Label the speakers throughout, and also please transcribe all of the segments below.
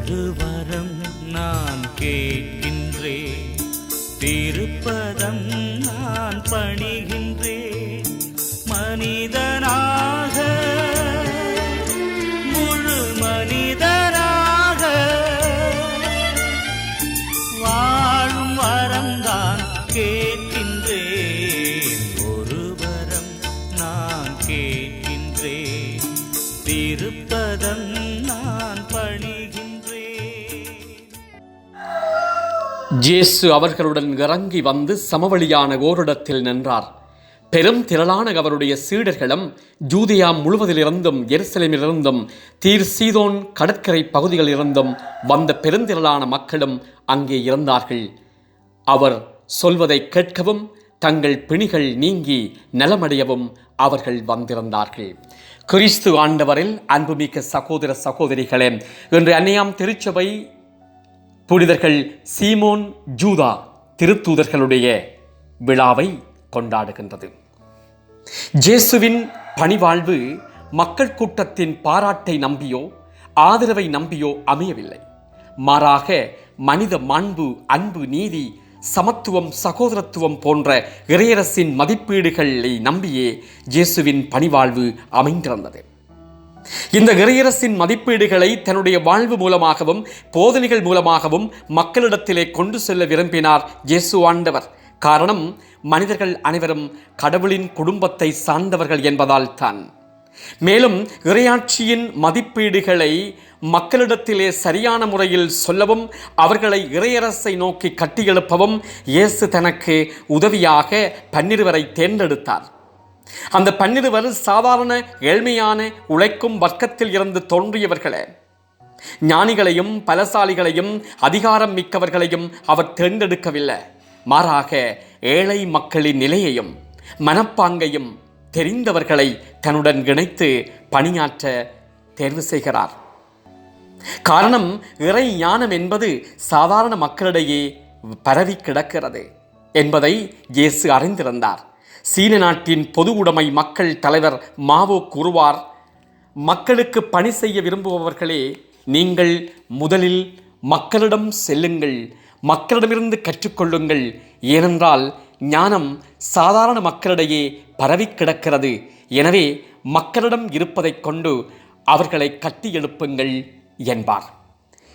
Speaker 1: ஒரு வரம் நான் கேட்கின்றேன். திருப்பதம் நான் பணிகின்றேன். மனிதனாக முழு மனிதனாக வாழும் வரம்தான் கேட்கின்றேன். ஒரு வரம் நான் கேட்கின்றேன். திருப்பதம் நான் பணிகின்றேன்.
Speaker 2: ஜேசு அவர்களுடன் இறங்கி வந்து சமவெளியான ஓரிடத்தில் நின்றார். பெரும் திரளான அவருடைய சீடர்களும் ஜூதியா முழுவதிலிருந்தும் எருசலேமிலிருந்தும் தீர் சீதோன் கடற்கரை பகுதிகளிலிருந்தும் வந்த பெருந்திரளான மக்களும் அங்கே இருந்தார்கள். அவர் சொல்வதை கேட்கவும் தங்கள் பிணிகள் நீங்கி நலமடையவும் அவர்கள் வந்திருந்தார்கள். கிறிஸ்து ஆண்டவரில் அன்புமிக்க சகோதர சகோதரிகளே இன்று அன்னையாம் திருச்சபை புனிதர்கள் சீமோன் ஜூதா திருத்தூதர்களுடைய விழாவை கொண்டாடுகின்றது. ஜேசுவின் பணிவாழ்வு மக்கள் கூட்டத்தின் பாராட்டை நம்பியோ ஆதரவை நம்பியோ அமையவில்லை. மாறாக மனித மாண்பு அன்பு நீதி சமத்துவம் சகோதரத்துவம் போன்ற இறையரசின் மதிப்பீடுகளை நம்பியே இயேசுவின் பணிவாழ்வு அமைந்திருந்தது. இந்த இறையரசின் மதிப்பீடுகளை தன்னுடைய வாழ்வு மூலமாகவும் போதனைகள் மூலமாகவும் மக்களிடத்திலே கொண்டு செல்ல விரும்பினார் இயேசு ஆண்டவர். காரணம் மனிதர்கள் அனைவரும் கடவுளின் குடும்பத்தை சார்ந்தவர்கள் என்பதால் தான். மேலும் இறையாட்சியின் மதிப்பீடுகளை மக்களிடத்திலே சரியான முறையில் சொல்லவும் அவர்களை இறையரசை நோக்கி கட்டியெழுப்பவும் இயேசு தனக்கு உதவியாக பன்னிருவரை தேர்ந்தெடுத்தார். அந்த பன்னிருவர் சாதாரண ஏழ்மையான உழைக்கும் வர்க்கத்தில் இருந்து தோன்றியவர்களே. ஞானிகளையும் பலசாலிகளையும் அதிகாரம் மிக்கவர்களையும் அவர் தேர்ந்தெடுக்கவில்லை. மாறாக ஏழை மக்களின் நிலையையும் மனப்பாங்கையும் தெரிந்தவர்களை தன்னுடன் இணைத்து பணியாற்ற தேர்வு செய்கிறார். காரணம் இறை ஞானம் என்பது சாதாரண மக்களிடையே பரவி கிடக்கிறது என்பதை இயேசு அறிந்திருந்தார். சீன நாட்டின் பொது உடைமை மக்கள் தலைவர் மாவோ கூறுவார் மக்களுக்கு பணி செய்ய விரும்புபவர்களே நீங்கள் முதலில் மக்களிடம் செல்லுங்கள் மக்களிடமிருந்து கற்றுக்கொள்ளுங்கள். ஏனென்றால் ஞானம் சாதாரண மக்களிடையே பரவி கிடக்கிறது. எனவே மக்களிடம் இருப்பதைக் கொண்டு அவர்களை கட்டி எழுப்புங்கள் என்பார்.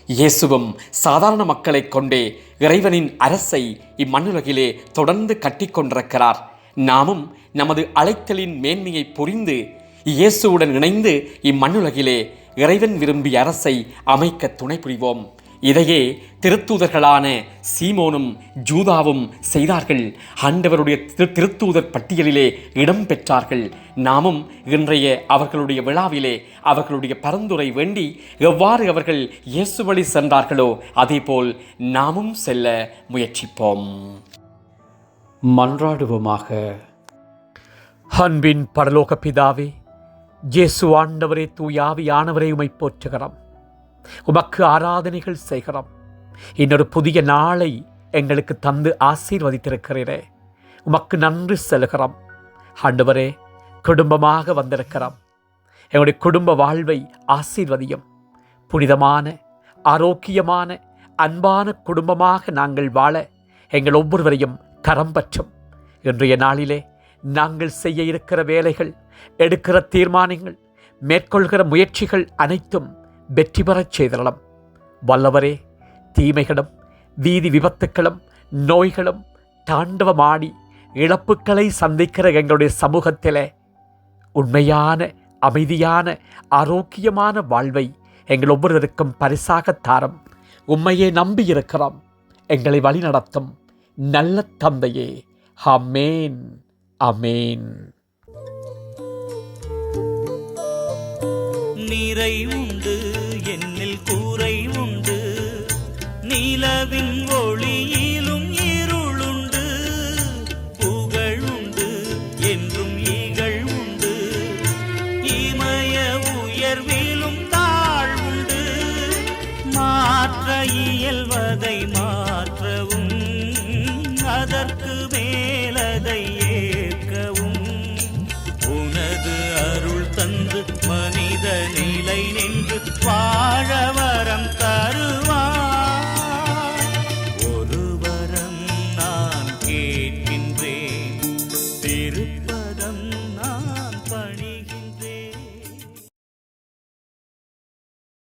Speaker 2: இயேசுவும் சாதாரண மக்களைக் கொண்டே இறைவனின் அரசை இம்மண்ணுலகிலே தொடர்ந்து கட்டிக்கொண்டிருக்கிறார் நாமும் நமது அழைத்தலின் மேன்மையை புரிந்து இயேசுவுடன் இணைந்து இம்மண்ணுலகிலே இறைவன் விரும்பிய அரசை அமைக்க துணை புரிவோம். இதையே திருத்தூதர்களான சீமோனும் ஜூதாவும் செய்தார்கள். ஆண்டவருடைய திரு திருத்தூதர் பட்டியலிலே இடம் பெற்றார்கள். நாமும் இன்றைய அவர்களுடைய விழாவிலே அவர்களுடைய பரந்துரை வேண்டி எவ்வாறு அவர்கள் இயேசு வழி சென்றார்களோ அதேபோல் நாமும் செல்ல முயற்சிப்போம். மன்றாடுவோமாக. அன்பின் பரலோக பிதாவே ஜேசு ஆண்டவரே தூயாவியானவரே உமை போற்றுகிறோம். உமக்கு ஆராதனைகள் செய்கிறோம். இன்னொரு புதிய நாளை எங்களுக்கு தந்து ஆசீர்வதித்திருக்கிறீரே. உமக்கு நன்றி செலுகிறோம். ஆண்டவரே குடும்பமாக வந்திருக்கிறோம். எங்களுடைய குடும்ப வாழ்வை ஆசீர்வதியும். புனிதமான ஆரோக்கியமான அன்பான குடும்பமாக நாங்கள் வாழ எங்கள் ஒவ்வொருவரையும் கரம் பற்றும் இன்றைய நாளிலே நாங்கள் செய்ய இருக்கிற வேலைகள் எடுக்கிற தீர்மானங்கள் மேற்கொள்கிற முயற்சிகள் அனைத்தும் வெற்றி பெறச் செய்தரலாம் வல்லவரே தீமைகளும் வீதி விபத்துக்களும் நோய்களும் தாண்டவமாடி இழப்புக்களை சந்திக்கிற எங்களுடைய சமூகத்தில் உண்மையான அமைதியான ஆரோக்கியமான வாழ்வை எங்கள் ஒவ்வொருவருக்கும் பரிசாக தாரம். உண்மையை நம்பியிருக்கிறோம் எங்களை வழிநடத்தும். நல்ல தந்தையே. ஹமேன் அமேன்
Speaker 1: நீரை உண்டு என்னில் கூரை உண்டு. நீலவின் ஒளியிலும் இருளுண்டு. புகழ் உண்டு என்றும் ஈகள் உண்டு. இமய உயர்விலும் தாழ்வுண்டு. மாற்ற இயல்வதை மா மனித நிலை